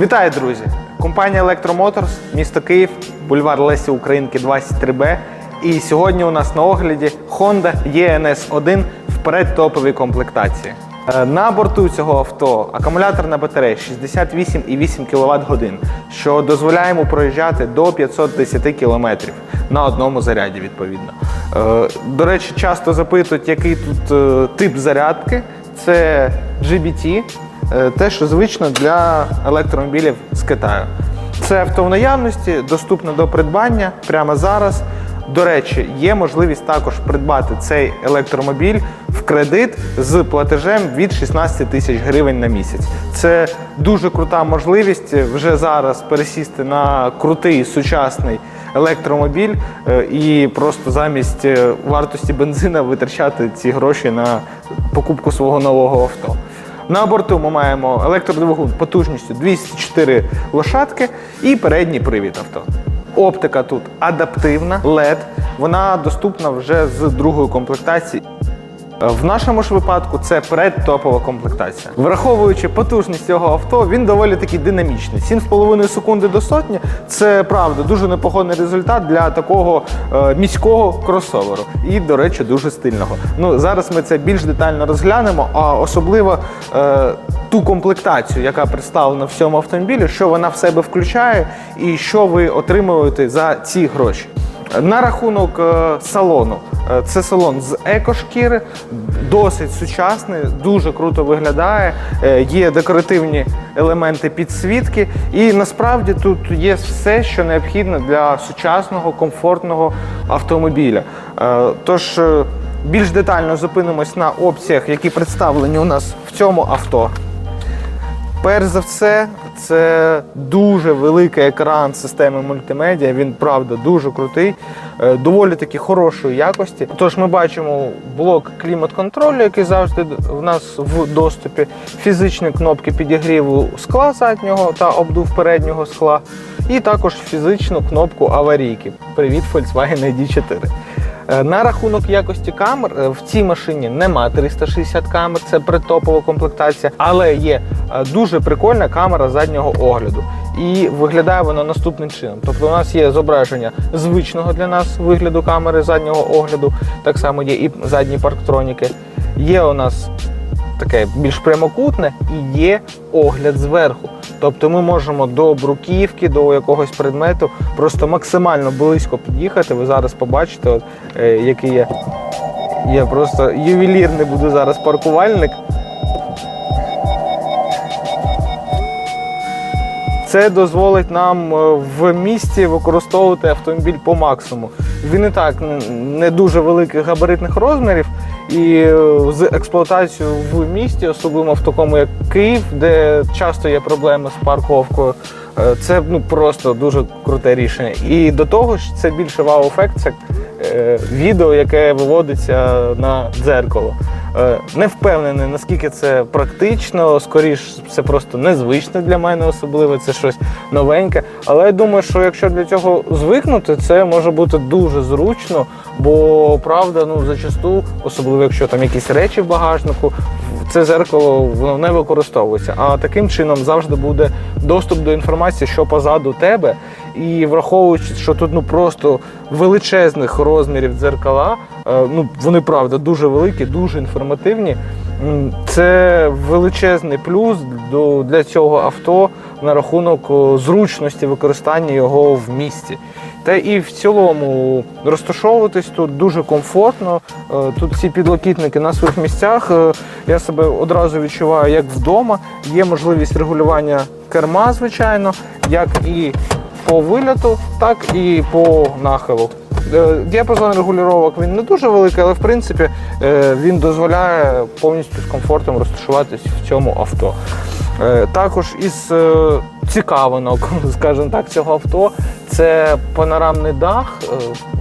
Вітаю, друзі! Компанія Electromotors, місто Київ, бульвар Лесі Українки 23Б. І сьогодні у нас на огляді Honda ENS1 в передтоповій комплектації. Е, На борту цього авто акумуляторна батарея 68,8 кВт годин, що дозволяє йому проїжджати до 510 км на одному заряді, відповідно. Е, До речі, часто запитують, який тут е, тип зарядки. Це GBT, те, що звично для електромобілів з Китаю. Це авто в наявності, доступно до придбання прямо зараз. До речі, є можливість також придбати цей електромобіль в кредит з платежем від 16 тисяч гривень на місяць. Це дуже крута можливість вже зараз пересісти на крутий сучасний електромобіль е, і просто замість е, вартості бензина витрачати ці гроші на покупку свого нового авто. На борту ми маємо електродвигун потужністю 204 лошадки і передній привід авто. Оптика тут адаптивна, LED. Вона доступна вже з другої комплектації. В нашому ж випадку це предтопова комплектація. Враховуючи потужність цього авто, він доволі таки динамічний. 7,5 секунди до сотні це правда дуже непоганий результат для такого е, міського кросоверу. І, до речі, дуже стильного. Ну зараз ми це більш детально розглянемо, а особливо е, ту комплектацію, яка представлена в цьому автомобілі, що вона в себе включає, і що ви отримуєте за ці гроші. На рахунок е, салону. Е, Це салон з екошкіри, досить сучасний, дуже круто виглядає. Е, Є декоративні елементи підсвітки, і насправді тут є все, що необхідно для сучасного комфортного автомобіля. Тож більш детально зупинимось на опціях, які представлені у нас в цьому авто. Перш за все, це дуже великий екран системи мультимедіа. Він правда дуже крутий, е, доволі таки хорошої якості. Тож ми бачимо блок клімат-контролю, який завжди в нас в доступі, фізичні кнопки підігріву скла заднього та обдув переднього скла, і також фізичну кнопку аварійки. Привіт, Volkswagen ID4. Е, На рахунок якості камер е, в цій машині нема 360 камер, це предтопова комплектація, але є е, дуже прикольна камера заднього огляду. І виглядає вона наступним чином. Тобто у нас є зображення звичного для нас вигляду камери заднього огляду, так само є і задні парктроніки. Є у нас таке більш прямокутне і є огляд зверху. Тобто ми можемо до бруківки, до якогось предмету просто максимально близько під'їхати. Ви зараз побачите, от, е, який є. Є просто ювелірний буду зараз паркувальник. Це дозволить нам е, в місті використовувати автомобіль по максимуму. Він і так не дуже великих габаритних розмірів, і з експлуатацією в місті, особливо в такому як Київ, де часто є проблеми з парковкою. е, Це ну просто дуже круте рішення. І до того ж, це більше вау-ефект, це е, відео, яке виводиться на дзеркало. Е, Не впевнений, наскільки це практично, скоріш це просто незвично для мене, особливо це щось новеньке. Але я думаю, що якщо для цього звикнути, це може бути дуже зручно, бо правда, ну зачасту, особливо якщо там якісь речі в багажнику, це зеркало воно не використовується. А таким чином завжди буде доступ до інформації, що позаду тебе. І враховуючи, що тут ну просто величезних розмірів дзеркала, ну вони правда дуже великі, дуже інформативні. Це величезний плюс для цього авто на рахунок зручності використання його в місті. Та і в цілому розташовуватись тут дуже комфортно. Е, Тут всі підлокітники на своїх місцях. Е, Я себе одразу відчуваю як вдома. Є можливість регулювання керма, звичайно, як і по вильоту, так і по нахилу. Е, Діапазон регулювання він не дуже великий, але в принципі е, він дозволяє повністю з комфортом розташуватись в цьому авто. Е, Також із цікавинок, скажімо так, цього авто це панорамний дах,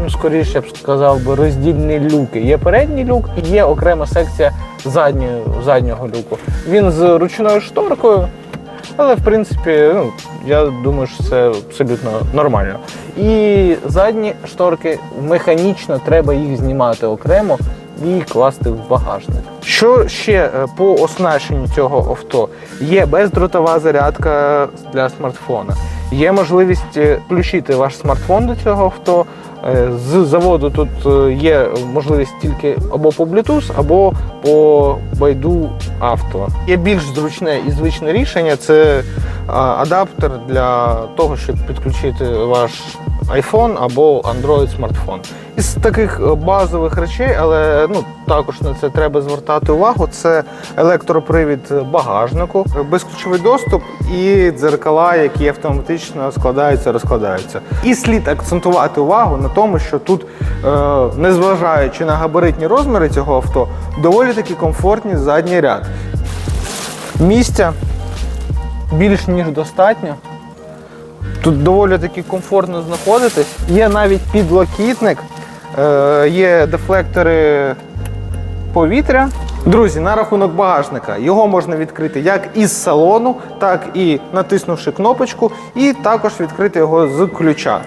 ну скоріше я б сказав би роздільні люки. Є передній люк і є окрема секція заднього, заднього люку. Він з ручною шторкою. Але в принципі, ну, я думаю, що це абсолютно нормально. І задні шторки механічно треба їх знімати окремо. і класти в багажник. Що ще е, по оснащенню цього авто? Є бездротова зарядка для смартфона. Є можливість е, включити ваш смартфон до цього авто. Е, З заводу тут е, є можливість тільки або по Bluetooth, або по байду авто. Є більш зручне і звичне рішення це адаптер для того, щоб підключити ваш iPhone або Android смартфон. Із таких е, базових речей, але ну також на це треба звертати увагу. Це електропривід багажнику, безключовий доступ і дзеркала, які автоматично складаються, розкладаються. І слід акцентувати увагу на тому, що тут, е, незважаючи на габаритні розміри цього авто, доволі таки комфортні задній ряд. Місця більш ніж достатньо. Тут доволі таки комфортно знаходитись. Є навіть підлокітник, е, є дефлектори повітря. Друзі, на рахунок багажника його можна відкрити як із салону, так і натиснувши кнопочку, і також відкрити його з ключа.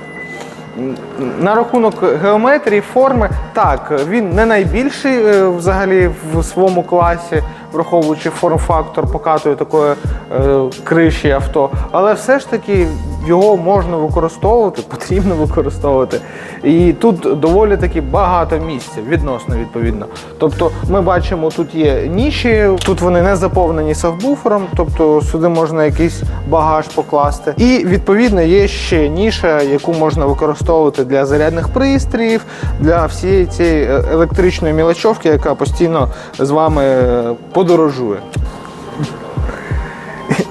На рахунок геометрії, форми, так, він не найбільший е, взагалі в своєму класі, враховуючи форм-фактор покатої такої е, криші авто, але все ж таки його можна використовувати, потрібно використовувати. І тут доволі таки багато місця, відносно відповідно. Тобто ми бачимо, тут є ніші, тут вони не заповнені сабвуфером, тобто сюди можна якийсь багаж покласти. І відповідно є ще ніша, яку можна використовувати для зарядних пристроїв, для всієї цієї е, електричної мілочовки, яка постійно з вами е, подорожує.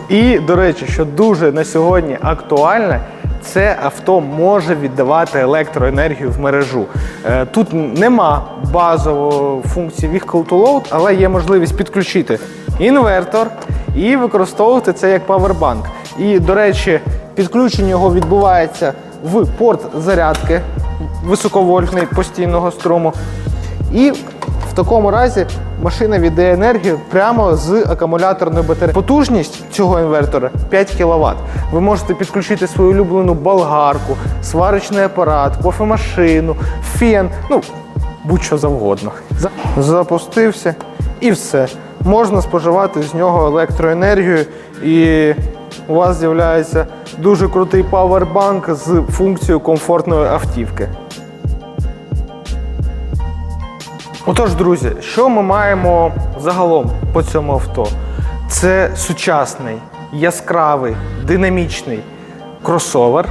І, до речі, що дуже на сьогодні актуальне, це авто може віддавати електроенергію в мережу. Е, Тут нема базової функції Vehicle to Load, але є можливість підключити інвертор і використовувати це як павербанк. І, до речі, підключення його відбувається в порт зарядки високовольтний постійного струму. І в такому разі машина віддає енергію прямо з акумуляторної батареї. Потужність цього інвертора 5 кВт. Ви можете підключити свою улюблену болгарку, сварочний апарат, кофемашину, фен, ну будь-що завгодно. Запустився і все. Можна споживати з нього електроенергію, і у вас з'являється дуже крутий павербанк з функцією комфортної автівки. Отож, друзі, що ми маємо загалом по цьому авто? Це сучасний, яскравий, динамічний кросовер,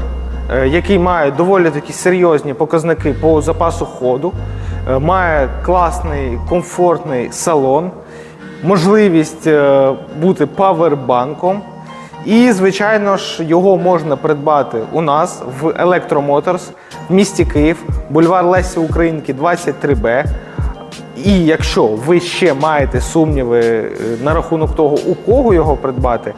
е, який має доволі такі серйозні показники по запасу ходу, е, має класний, комфортний салон, можливість е, бути павербанком. І, звичайно ж, його можна придбати у нас в Electromotor's в місті Київ, бульвар Лесі Українки, 23Б. І якщо ви ще маєте сумніви е, на рахунок того, у кого його придбати,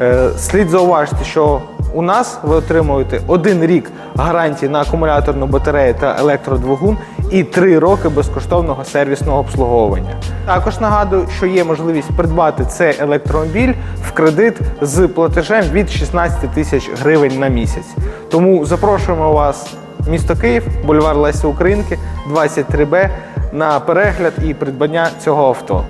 е, слід зауважити, що у нас ви отримуєте один рік гарантії на акумуляторну батарею та електродвигун і три роки безкоштовного сервісного обслуговування. Також нагадую, що є можливість придбати цей електромобіль в кредит з платежем від 16 тисяч гривень на місяць. Тому запрошуємо вас місто Київ, бульвар Лесі Українки, 23Б на перегляд і придбання цього авто.